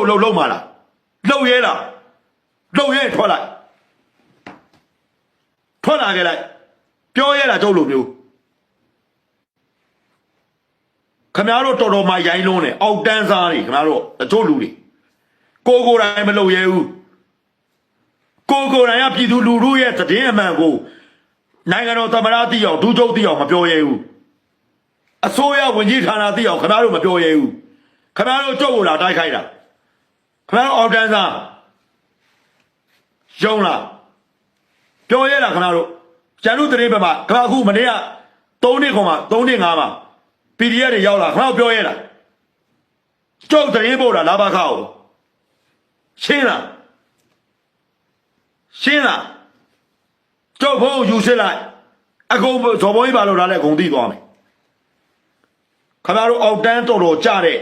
ကိုလှုပ်လှုပ်မှာလားလှုပ်ရဲလားလှုပ်ရဲထွက်လိုက်ထွက်လာခဲ့လိုက်ပြောရဲလားကျုပ်လိုမျိုးခမရတို့တော်တော်မှရိုင်းလုံးတယ်အောက်တန်းစားတွေခမရတို့တချို့လူတွေကိုကိုယ်တိုင်မလှုပ်ရဲဘူးကိုယ်ကိုယ်တိုင်ကပြည်သူလူထုရဲ့သတင်းအမှန်ကိုနိုင်ငံတော်သမ္မတတိအောင်ဒုချုပ်တိအောင်မပြောရဲဘူးအစိုးရဝန်ကြီးဌာနတိအောင်ခမရတို့မပြောရဲဘူးခမရတို့ကြုတ်ကိုလာတိုက်ခိုက်တာ ခမရတို့အောက်တန်းစားယုံလားပြောရဲလားခမရတို့ကျန်တို့သတင်းဘက်မှာခမအခုမနေ့က3နှစ်ခွန်မှာ3နှစ်5မှာ PDF တွေရောက်လာခမပြောရဲလားကျုပ်သတင်းပို့တာလာပါခောက်ရှင်းလားရှင်းလားကျုပ်ဘုံယူစစ်လိုက်အကုန်ဇော်ဘုံကြီးပါလို့လာလဲအကုန်သိသွားမယ်ခမတို့အောက်တန်းတော်တော်ကြတဲ့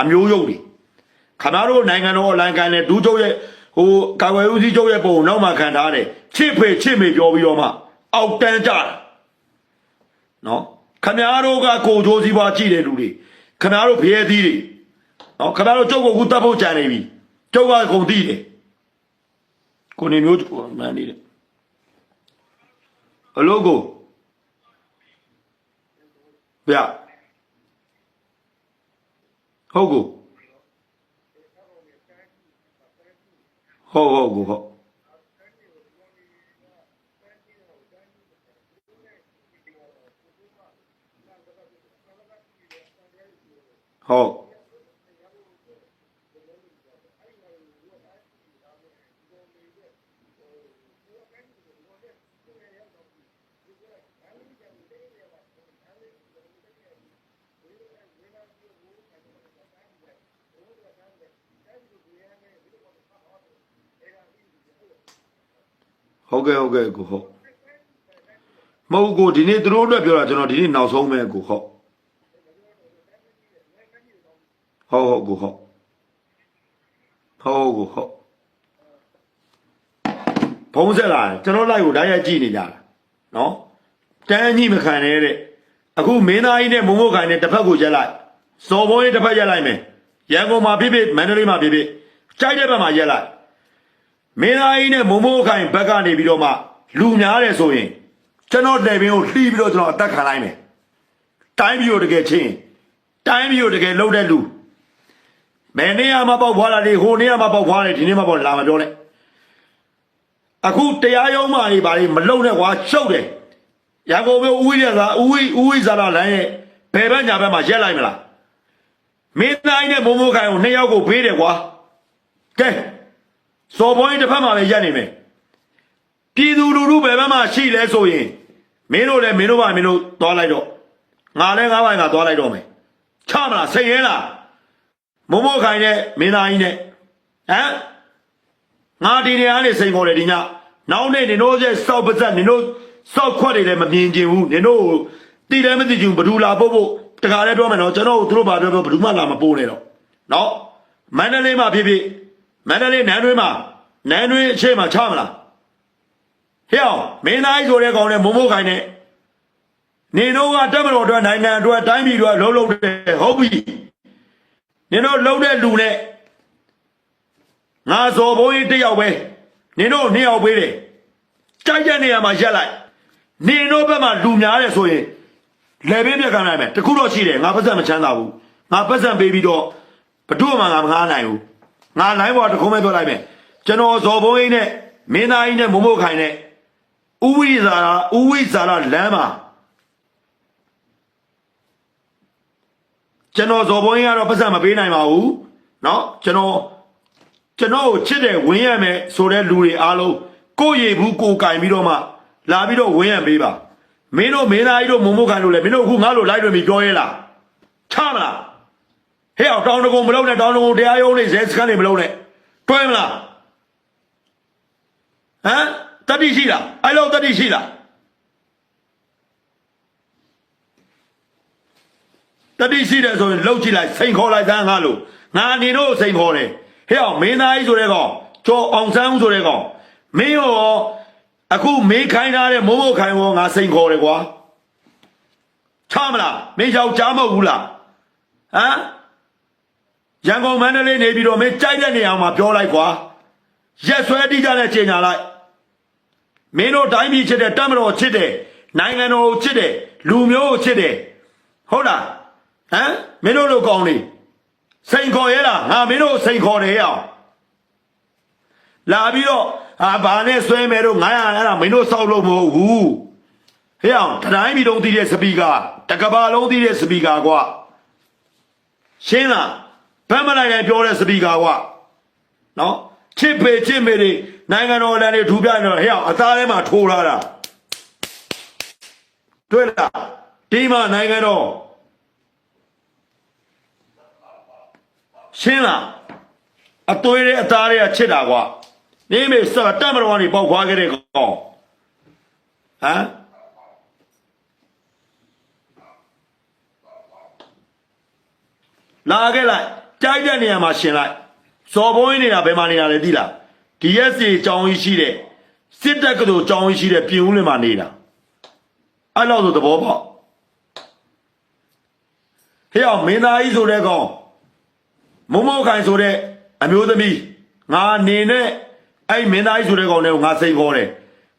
အမျိုးရုပ်တွေ ခမတို့နိုင်ငံတော်အလိုင်းကန်နဲ့ဒူးချုပ်ရဲ့ဟိုကာကွယ်ဦးစီးချုပ်ရဲ့ပုံနောက်မှခံထားတယ်ချစ်ဖေချစ်မေပြောပြီးတော့မှအောက်တန်းကြတာနော်ခမည်းတော်ကကိုကြိုးစည်းပွားကြည့်တဲ့လူတွေခမည်းတော်ဖျဲသီးတွေနော်ခမည်းတော်ကျုပ်ကိုအခုတတ်ဖို့ကြံနေပြီကျုပ်ကကုန်သိတယ်ကိုနေမျိုးမှန်းနေတယ်အလို့ကိုဗျဟုတ်ကို ဟုတ်ဟုတ်ကို ဟုတ်ဟုတ်ဟုတ်ကဲ့ဟုတ်ကဲ့ကိုဟုတ်မဟုတ်ကိုဒီနေ့သူတို့အတွက်ပြောတာကျွန်တော်ဒီနေ့နောက်ဆုံးပဲကိုဟုတ်ဟုတ်ဟုတ်ကိုဟုတ်ဟုတ်ကိုဟုတ်ဖုံးဆက်လာတယ်ကျွန်တော်လိုက်ကိုဓာတ်ရိုက်ကြည့်နေကြတာနော်တန်းကြီးမခံနဲ့တဲ့အခုမင်းသားကြီးနဲ့မုံမို့ခိုင်နဲ့တစ်ဖက်ကိုရက်လိုက်စော်ဘုံကြီးတစ်ဖက်ရက်လိုက်မယ်ရန်ကုန်မှာဖြစ်ဖြစ်မန္တလေးမှာဖြစ်ဖြစ်ကြိုက်တဲ့ဘက်မှာရက်လိုက် မင်းသားကြီးနဲ့မုံမိုးခိုင်ဘက်ကနေပြီးတော့မှလူများတယ်ဆိုရင်ကျွန်တော်တယ်ပင်ကိုလှီးပြီးတော့ကျွန်တော်အသက်ခံလိုက်မယ်တိုင်းပြည်ကိုတကယ်ချင်းတိုင်းပြည်ကိုတကယ်လှုပ်တဲ့လူမင်းနေရာမှာပေါက်ဖွာလာလေဟိုနေရာမှာပေါက်ဖွာတယ်ဒီနေ့မှာပေါက်လာမပြောနဲ့အခုတရားရုံးမှာနေပါလေမလုံနဲ့ကွာရှုပ်တယ်ရန်ကုန်မြို့ဦးဝိရသာဦးဝိဦးဝိဇာလာလမ်းရဲ့ဘယ်ဘက်ညာဘက်မှာရက်လိုက်မလားမင်းသားကြီးနဲ့မုံမိုးခိုင်ကိုနှစ်ယောက်ကိုဖေးတယ်ကွာကဲ စော်ဘွားကြီးတစ်ဖက်မှာပဲရက်နေမယ်ပြည်သူလူထုဘယ်ဘက်မှာရှိလဲဆိုရင်မင်းတို့လည်းမင်းတို့ပါမင်းတို့သွားလိုက်တော့ငါလည်းငါးပိုင်းကသွားလိုက်တော့မယ်ချမလားစိတ်ရဲလားမုံမို့ခိုင်နဲ့မင်းသားကြီးနဲ့ဟမ်ငါဒီနေရာနေစိန်ခေါ်တယ်ဒီညနောက်နေ့နင်တို့ရဲ့စောက်ပါဇက်နင်တို့စောက်ခွက်တွေလည်းမမြင်ကျင်ဘူးနင်တို့တီလည်းမသိချင်ဘူးဘဒူလာပို့ဖို့တခါလည်းပြောမယ်နော်ကျွန်တော်တို့သူတို့ဘာပြောပြောဘဒူမှလာမပို့နဲ့တော့နော်မန္တလေးမှာဖြစ်ဖြစ် မန္တလေးနန်းတွင်းမှာနန်းတွင်းအချိန်မှာချမလားဟဲ့အောင်မင်းသားကြီးဆိုတဲ့ကောင်နဲ့မုံမိုးခိုင်နဲ့နေတော့ကတက်မတော်အတွက်နိုင်ငံအတွက်တိုင်းပြည်အတွက်လုံးလုံးတယ်ဟုတ်ပြီနေတော့လုံးတဲ့လူနဲ့ငါဇော်ဘုံကြီးတစ်ယောက်ပဲနေတော့နှစ်ယောက်ပေးတယ်ကြိုက်တဲ့နေရာမှာရက်လိုက်နေတော့ဘက်မှာလူများတယ်ဆိုရင်လေဘေးပြက်ခံနိုင်မယ်တခုတော့ရှိတယ်ငါပတ်စံမချမ်းသာဘူးငါပတ်စံပေးပြီးတော့ဘဒုမှငါမငားနိုင်ဘူး ငါလိုင်းပေါ်တစ်ခုံးပဲပြောလိုက်မယ်ကျွန်တော်ဇော်ဘုံကြီးနဲ့မင်းသားကြီးနဲ့မမို့ခိုင်နဲ့ဥဝိဇာရာဥဝိဇာရာလမ်းမှာကျွန်တော်ဇော်ဘုံကြီးကတော့ပတ်စံမပေးနိုင်ပါဘူးเนาะကျွန်တော်ကျွန်တော်ကိုချစ်တယ်ဝင်းရမယ်ဆိုတဲ့လူတွေအားလုံးကိုယ့်ရေဘူးကိုယ်ကင်ပြီးတော့မှလာပြီးတော့ဝင်းရပေးပါမင်းတို့မင်းသားကြီးတို့မမို့ခိုင်တို့လည်းမင်းတို့အခုငါ့လိုလိုက်တွင်ပြီးပြောရဲလားချမလား ဟဲ့အောင်တောင်းတကုံမလုံးနဲ့တောင်းတကုံတရားရုံးနေဇဲစခန်းနေမလုံးနဲ့တွဲမလားဟမ်တတိရှိလားအဲ့လိုတတိရှိလားတတိရှိတယ်ဆိုရင်လှုပ်ကြည့်လိုက်စိန်ခေါ်လိုက်သမ်းငါလို့ငါအနေတို့စိန်ခေါ်တယ်ဟဲ့အောင်မင်းသားကြီးဆိုတဲ့ကောင်ကျော်အောင်ဆန်းဦးဆိုတဲ့ကောင်မင်းရောအခုမင်းခိုင်းထားတဲ့မိုးမိုးခိုင်ရောငါစိန်ခေါ်တယ်ကွာချမလားမင်းယောက်ျားမဟုတ်ဘူးလားဟမ် ရန်ကုန်မန္တလေးနေပြီးတော့မင်းကြိုက်တဲ့နေရာမှာပြောလိုက်ကွာရက်ဆွဲတိကြတဲ့ချိန်ညာလိုက်မင်းတို့တိုင်းပြည်ချစ်တဲ့တပ်မတော်ချစ်တဲ့နိုင်ငံတော်ကိုချစ်တဲ့လူမျိုးကိုချစ်တဲ့ဟုတ်လားဟမ်မင်းတို့လိုကောင်းနေစိန်ခေါ်ရဲလားငါမင်းတို့စိန်ခေါ်တယ်ရအောင်လာပြီးတော့ဟာဘာနဲ့ဆွဲမယ်တို့900အဲ့ဒါမင်းတို့စောက်လို့မဟုတ်ဘူးဟဲ့အောင်တတိုင်းပြည်လုံးသိတဲ့စပီကာတကဘာလုံးသိတဲ့စပီကာကွာရှင်းလား ဗတ်မလိုက်တိုင်းပြောတဲ့စပီကာကနော်ချစ်ပေချစ်မေတွေနိုင်ငံတော်လန်တွေထူပြနေတော့ဟဲ့အောင်အသားထဲမှာထိုးလာတာတွေ့လားဒီမှာနိုင်ငံတော်ရှင်းလားအသွေးတွေအသားတွေကချစ်တာကွာနေမေစတက်မတော်ကနေပေါက်ခွာခဲ့တဲ့ကောင်ဟမ်လာခဲ့လိုက် ကြိုက်တဲ့နေရာမှာရှင်လိုက်စော်ဘုံကြီးနေတာဘယ်မှာနေတာလဲသိလား DSC ကြောင်းကြီးရှိတဲ့စစ်တပ်ကတူကြောင်းကြီးရှိတဲ့ပြင်ဦးလင်မှာနေတာအဲ့လောက်ဆိုသဘောပေါက်ဟဲ့အောင်မင်းသားကြီးဆိုတဲ့ကောင်မုံမောက်ခိုင်ဆိုတဲ့အမျိုးသမီးငါနေနဲ့အဲ့မင်းသားကြီးဆိုတဲ့ကောင်နဲ့ငါစိတ်ခေါ်တယ်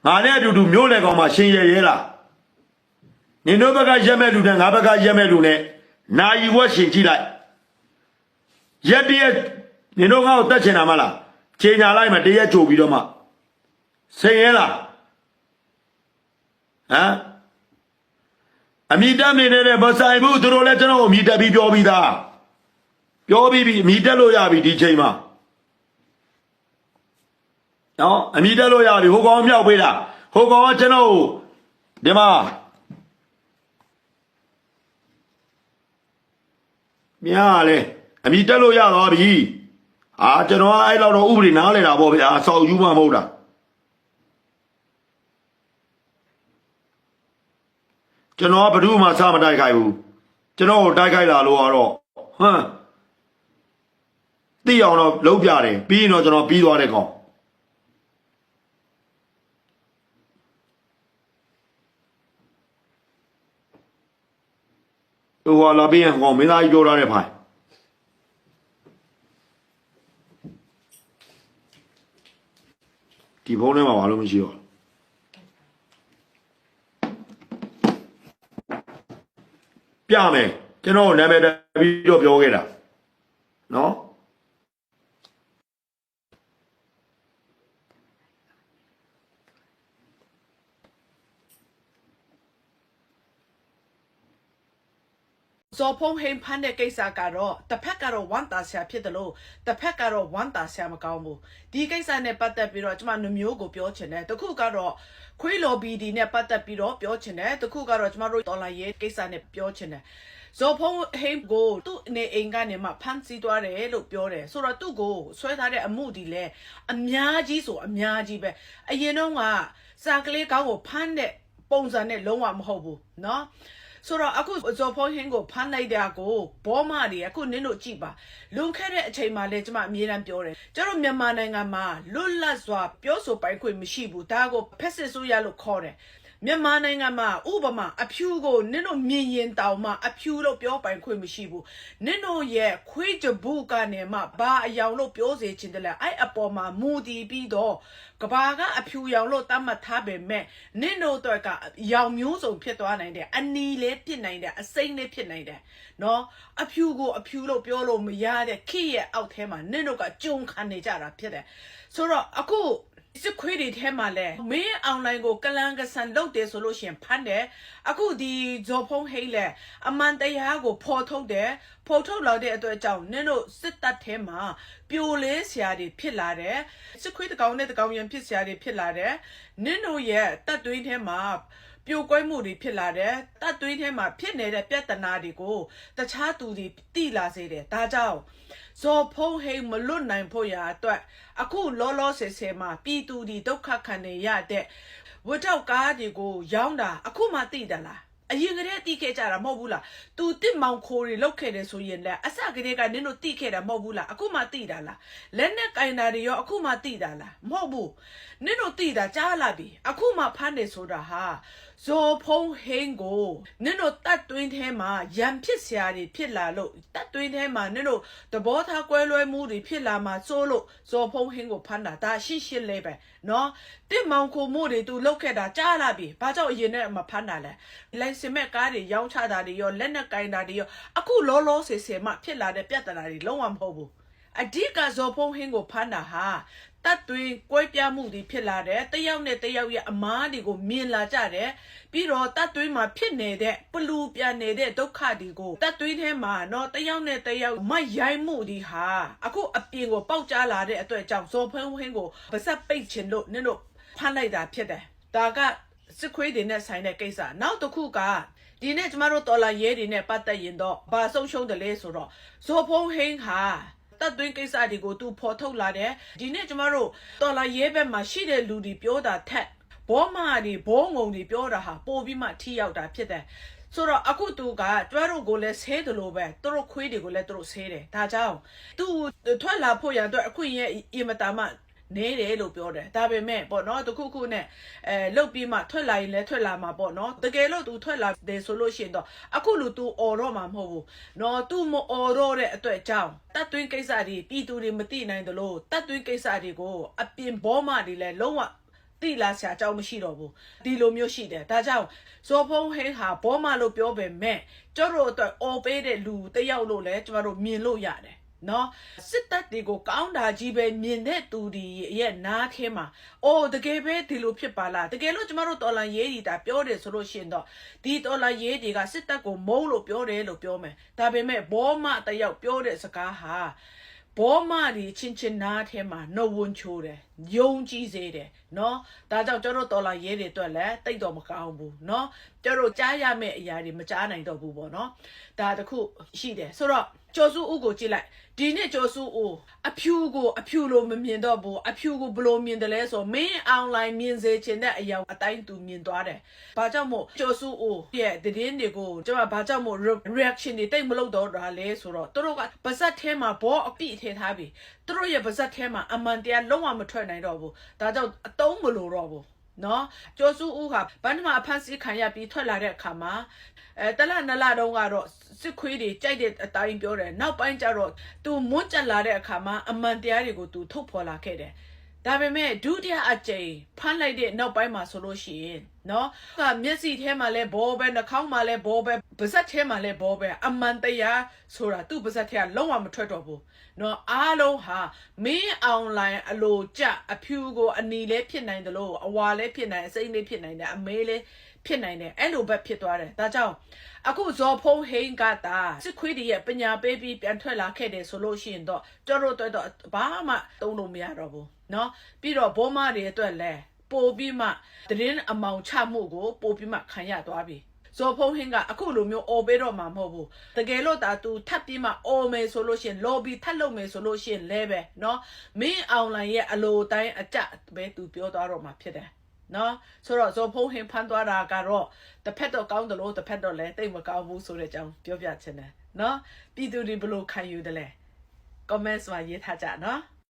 ငါနဲ့အတူတူမျိုးလေကောင်မှရှင်ရရဲလားနင်တို့ဘက်ကရက်မဲ့လူနဲ့ငါဘက်ကရက်မဲ့လူနဲ့နာယီဝက်ရှင်ကြည့်လိုက် ရက်တရက်နင်တို့ငါ့ကိုတတ်ချင်တာမလားချိန်ညာလိုက်မှတရက်ကြိုပြီးတော့မှစိတ်ရဲလားဟမ်အမိတက်နေနေတဲ့မဆိုင်ဘူးသူတို့လည်းကျွန်တော်ကိုအမိတက်ပြီးပြောပြီးသားပြောပြီးပြီအမိတက်လို့ရပြီဒီချိန်မှာနော်အမိတက်လို့ရပြီဟိုကောင်မြောက်ပေးတာဟိုကောင်ကကျွန်တော်ကိုဒီမှာမြားလေ အမိတက်လို့ရသွားပြီအာကျွန်တော်ကအဲ့လောက်တော့ဥပဒေနားလေတာပေါ့ဗျာဆောက်ယူမှမဟုတ်တာကျွန်တော်ကဘယ်သူမှစမတိုက်ခိုက်ဘူးကျွန်တော်ကိုတိုက်ခိုက်လာလို့ကတော့ဟမ်သိအောင်တော့လုံးပြတယ်ပြီးရင်တော့ကျွန်တော်ပြီးသွားတဲ့ကောင်ဟိုဟာလာပြီးရင်ကောင်မင်းသားကြီးပြောထားတဲ့ဖိုင် ဒီဖုန်းထဲမှာဘာလို့မရှိတော့ပြမယ်ကျွန်တော်နာမည်တက်ပြီးတော့ပြောခဲ့တာနော် ဇော်ဖုံးဟိန်ဖန်းတဲ့ကိစ္စကတော့တစ်ဖက်ကတော့ဝမ်းတာဆရာဖြစ်တယ်လို့တစ်ဖက်ကတော့ဝမ်းတာဆရာမကောင်းဘူးဒီကိစ္စနဲ့ပတ်သက်ပြီးတော့ကျွန်မနှမျိုးကိုပြောချင်တယ်တခုကတော့ခွေးလော်ဘီဒီနဲ့ပတ်သက်ပြီးတော့ပြောချင်တယ်တခုကတော့ကျွန်မတို့တော်လိုင်းရေးကိစ္စနဲ့ပြောချင်တယ်ဇော်ဖုံးဟိန်ကိုသူ့နေအိမ်ကနေမှဖမ်းဆီးသွားတယ်လို့ပြောတယ်ဆိုတော့သူ့ကိုဆွဲထားတဲ့အမှုဒီလဲအများကြီးဆိုအများကြီးပဲအရင်တော့ကစာကလေးကောင်းကိုဖမ်းတဲ့ပုံစံနဲ့လုံးဝမဟုတ်ဘူးเนาะ ဆိုတော့အခုဇော်ဖုံးဟင်းကိုဖမ်းလိုက်တာကိုဘောမတွေအခုနင်းတို့ကြည့်ပါလွန်ခဲ့တဲ့အချိန်မှာလဲကျမအမြဲတမ်းပြောတယ်ကျတို့မြန်မာနိုင်ငံမှာလွတ်လပ်စွာပြောဆိုပိုင်ခွင့်မရှိဘူးဒါကိုဖက်စစ်ဆိုရလို့ခေါ်တယ် မြန်မာနိုင်ငံမှာဥပမာအဖြူကိုနင်းတို့မြင်ရင်တောင်မှအဖြူလို့ပြောပိုင်ခွင့်မရှိဘူးနင်းတို့ရဲ့ခွေးကြဘူးကနေမှဘာအယောင်လို့ပြောစေချင်တယ်လဲအဲ့အပေါ်မှာမူတည်ပြီးတော့ကဘာကအဖြူရောင်လို့တတ်မှတ်ထားပေမဲ့နင်းတို့တော့ကရောင်မျိုးစုံဖြစ်သွားနိုင်တယ်အနီလည်းဖြစ်နိုင်တယ်အစိမ့်လည်းဖြစ်နိုင်တယ်နော်အဖြူကိုအဖြူလို့ပြောလို့မရတဲ့ခိရဲ့အောက်ထဲမှာနင်းတို့ကကြုံခံနေကြတာဖြစ်တယ်ဆိုတော့အခု စစ်ခွေးတွေထဲမှာလဲမင်းအွန်လိုင်းကိုကလန်ကဆန်လုပ်တယ်ဆိုလို့ရှရင်ဖမ်းတယ်အခုဒီဇော်ဖုံးဟိတ်လဲအမှန်တရားကိုဖော်ထုတ်တယ်ဖော်ထုတ်လာတဲ့အတွက်ကြောင့်နင်းတို့စစ်တပ်ထဲမှာပြိုလဲဆရာတွေဖြစ်လာတယ်စစ်ခွေးတကောင်နဲ့တကောင်ရန်ဖြစ်ဆရာတွေဖြစ်လာတယ်နင်းတို့ရဲ့တပ်တွင်းထဲမှာ ပြိုကွဲမှုတွေဖြစ်လာတယ်တပ်သွေးထဲမှာဖြစ်နေတဲ့ပြဿနာတွေကိုတခြားသူတွေတိလာစေတယ်ဒါကြောင့်ဇော်ဖုံးဟိမ်မလွတ်နိုင်ဖို့ရာအတွက်အခုလောလောဆယ်ဆယ်မှာပြည်သူတွေဒုက္ခခံနေရတဲ့ဝတ်တောက်ကားတွေကိုရောင်းတာအခုမှသိတယ်လား အရင်ကတည်းကတိခဲ့ကြတာမဟုတ်ဘူးလား။ तू တစ်မောင်ခိုးတွေလောက်ခဲ့တယ်ဆိုရင်လည်းအစကတည်းကနင်တို့တိခဲ့တာမဟုတ်ဘူးလား။အခုမှတိတာလား။လက်နဲ့ကင်တာတွေရောအခုမှတိတာလား။မဟုတ်ဘူး။နင်တို့တိတာကြားလာပြီ။အခုမှဖမ်းတယ်ဆိုတာဟာဇော်ဖုံးဟင်းကိုနင်တို့တတ်တွင်းထဲမှာရံဖြစ်စရာတွေဖြစ်လာလို့တတ်တွင်းထဲမှာနင်တို့သဘောထားကွဲလွဲမှုတွေဖြစ်လာမှစိုးလို့ဇော်ဖုံးဟင်းကိုဖမ်းတာဒါရှင်းရှင်းလေးပဲ နော်တစ်မောင်ခိုမှုတွေ तू လောက်ခဲ့တာကြားလာပြီဘာကြောင့်အရင်နဲ့မဖမ်းတာလဲလိုင်စင်မဲ့ကားတွေရောင်းချတာတွေရောလက်နက်ကင်တာတွေရောအခုလောလောဆယ်ဆယ်မှဖြစ်လာတဲ့ပြဿနာတွေလုံးဝမဟုတ်ဘူးအဓိကဇော်ဖုံးဟင်းကိုဖမ်းတာဟာ တတ်တွင်ကွဲပြားမှုတွေဖြစ်လာတယ်တယောက်နဲ့တယောက်ရဲ့အမားတွေကိုမြင်လာကြတယ်ပြီးတော့တတ်တွင်မှာဖြစ်နေတဲ့ပလူပြန်နေတဲ့ဒုက္ခတွေကိုတတ်တွင်ထဲမှာเนาะတယောက်နဲ့တယောက်မရိုင်းမှုဒီဟာအခုအပြင်ကိုပေါက်ကြားလာတဲ့အတွက်ကြောင့်ဇော်ဖုံးဟင်းကိုပါဆက်ပိတ်ချင်လို့နင်တို့ဖမ်းလိုက်တာဖြစ်တယ်ဒါကစစ်ခွေးတွေနဲ့ဆိုင်တဲ့ကိစ္စနောက်တစ်ခုကဒီနေ့ကျမတို့တော်လာရဲတွေနဲ့ပတ်သက်ရင်တော့ဘာဆုံးရှုံးတယ်လဲဆိုတော့ဇော်ဖုံးဟင်းဟာ တတ်သွင်းကိစ္စတွေကိုသူဖော်ထုတ်လာတယ်ဒီနေ့ကျမတို့တော်လာရဲဘက်မှာရှိတဲ့လူတွေပြောတာထက်ဘောမာတွေဘောငုံတွေပြောတာဟာပိုပြီးမှထိရောက်တာဖြစ်တယ်ဆိုတော့အခုသူကကျွဲတို့ကိုလည်းဆဲတယ်လို့ပဲသူတို့ခွေးတွေကိုလည်းသူတို့ဆဲတယ်ဒါကြောင့်သူထွက်လာဖို့ရန်အတွက်အခုရဲ့အင်မတာမှ နေတယ်လို့ပြောတယ်ဒါပေမဲ့ပေါ့နော်တခုခုနဲ့အဲလုတ်ပြီးမှထွက်လာရင်လည်းထွက်လာမှာပေါ့နော်တကယ်လို့ तू ထွက်လာတယ်ဆိုလို့ရှိရင်တော့အခုလူ तू អော်တော့မှာမဟုတ်ဘူးနော် तू မអော်တော့တဲ့အတွက်ကြောင့်တတ်သွင်းကိစ္စတွေပြည်သူတွေမသိနိုင်သလိုတတ်သွင်းကိစ္စတွေကိုအပြင်ဘောမတွေလည်းလုံးဝတိလာဆရာအကြောင်းမရှိတော့ဘူးဒီလိုမျိုးရှိတယ်ဒါကြောင့်ဇော်ဖုံးဟင်းဟာဘောမလို့ပြောပေမဲ့ကျတို့အတွက်អော်ပေးတဲ့လူတစ်ယောက်လို့လည်းကျမတို့မြင်လို့ရတယ် နော်စစ်တပ်တွေကိုကောင်းတာကြီးပဲမြင်တဲ့သူတွေရဲ့နားထဲမှာအိုးတကယ်ပဲဒီလိုဖြစ်ပါလားတကယ်လို့ကျမတို့တော်လန်ရေးဒီတာပြောတယ်ဆိုလို့ရှိရင်တော့ဒီတော်လန်ရေးတွေကစစ်တပ်ကိုမုန်းလို့ပြောတယ်လို့ပြောမယ်ဒါပေမဲ့ဘောမတယောက်ပြောတဲ့စကားဟာဘောမဒီချင်းချင်းနားထဲမှာနှုတ်ဝန်ချိုးတယ် ယုံကြည်စေတယ်နော်ဒါကြောင့်ကျတို့တော်လာရဲတွေအတွက်လည်းတိတ်တော့မကောင်းဘူးနော်ကျတို့ကြားရမယ့်အရာတွေမကြားနိုင်တော့ဘူးပေါ့နော်ဒါတခုရှိတယ်ဆိုတော့ကျော်စုဦးကိုကြည့်လိုက်ဒီနေ့ကျော်စုဦးအဖြူကိုအဖြူလို့မမြင်တော့ဘူးအဖြူကိုဘလို့မြင်တယ်လဲဆိုမင်းအွန်လိုင်းမြင်စေချင်တဲ့အရာအတိုင်းသူမြင်သွားတယ်ဘာကြောင့်မို့ကျော်စုဦးရဲ့သတင်းတွေကိုကျွန်မဘာကြောင့်မို့ reaction တွေတိတ်မလုပ်တော့တာလဲဆိုတော့သူတို့ကပါဇက်ထဲမှာဘောအပိထည့်ထားပြီသူတို့ရဲ့ပါဇက်ထဲမှာအမှန်တရားလုံးဝမထွက်နိုင်တော့ဘူးဒါကြောင့်အတုံးမလို့တော့ဘူးနော်ကျော်စုဦးကဘန်းမှာအဖမ်းဆီးခံရပြီးထွက်လာတဲ့အခါမှာအဲတလနလတုံးကတော့စစ်ခွေးတွေကြိုက်တဲ့အတိုင်းပြောတယ်နောက်ပိုင်းကျတော့ तू မွန်းကြက်လာတဲ့အခါမှာအမှန်တရားတွေကို तू ထုတ်ဖော်လာခဲ့တယ် ဒါပေမဲ့ဒုတိယအကြိမ်ဖမ်းလိုက်တဲ့နောက်ပိုင်းမှာဆိုလို့ရှိရင်နော်ကမျက်စိထဲမှာလဲဘောပဲနှာခေါင်းမှာလဲဘောပဲပါးစပ်ထဲမှာလဲဘောပဲအမှန်တရားဆိုတာသူ့ပါးစပ်ထဲကလုံးဝမထွက်တော့ဘူးနော်အားလုံးဟာမင်းအွန်လိုင်းအလိုကြအဖြူကိုအနီလဲဖြစ်နိုင်တယ်လို့အဝါလဲဖြစ်နိုင်အစိမ့်လေးဖြစ်နိုင်တယ်အမေးလဲဖြစ်နိုင်တယ်အဲ့လိုပဲဖြစ်သွားတယ်ဒါကြောင့်အခုဇော်ဖုံးဟိန်းကတာစစ်ခွေးတွေရဲ့ပညာပေးပြီးပြန်ထွက်လာခဲ့တယ်ဆိုလို့ရှိရင်တော့ကျတို့တို့တော့ဘာမှသုံးလို့မရတော့ဘူး เนาะပြီးတော့ဘောမတွေအတွက်လည်းပို့ပြီးမှသတင်းအမောင်ချမှုကိုပို့ပြီးမှခံရသွားပြီဇော်ဖုံးဟင်းကအခုလိုမျိုးအော်ပေးတော့မှာမဟုတ်ဘူးတကယ်လို့ဒါ तू ထပ်ပြီးမှအော်မယ်ဆိုလို့ရှိရင် lobby ထပ်လုပ်မယ်ဆိုလို့ရှိရင်လဲပဲเนาะမင်းအွန်လိုင်းရဲ့အလိုတိုင်းအကြပဲ तू ပြောသွားတော့မှာဖြစ်တယ်နော်ဆိုတော့ဇော်ဖုံးဟင်ဖန်သွားတာကတော့တစ်ဖက်တော့ကောင်းတယ်လို့တစ်ဖက်တော့လည်းတိတ်မကောင်းဘူးဆိုတဲ့အကြောင်းပြောပြချင်တယ်နော်ပြည်သူတွေဘယ်လိုခံယူတယ်လဲ comments မှာရေးထားကြနော်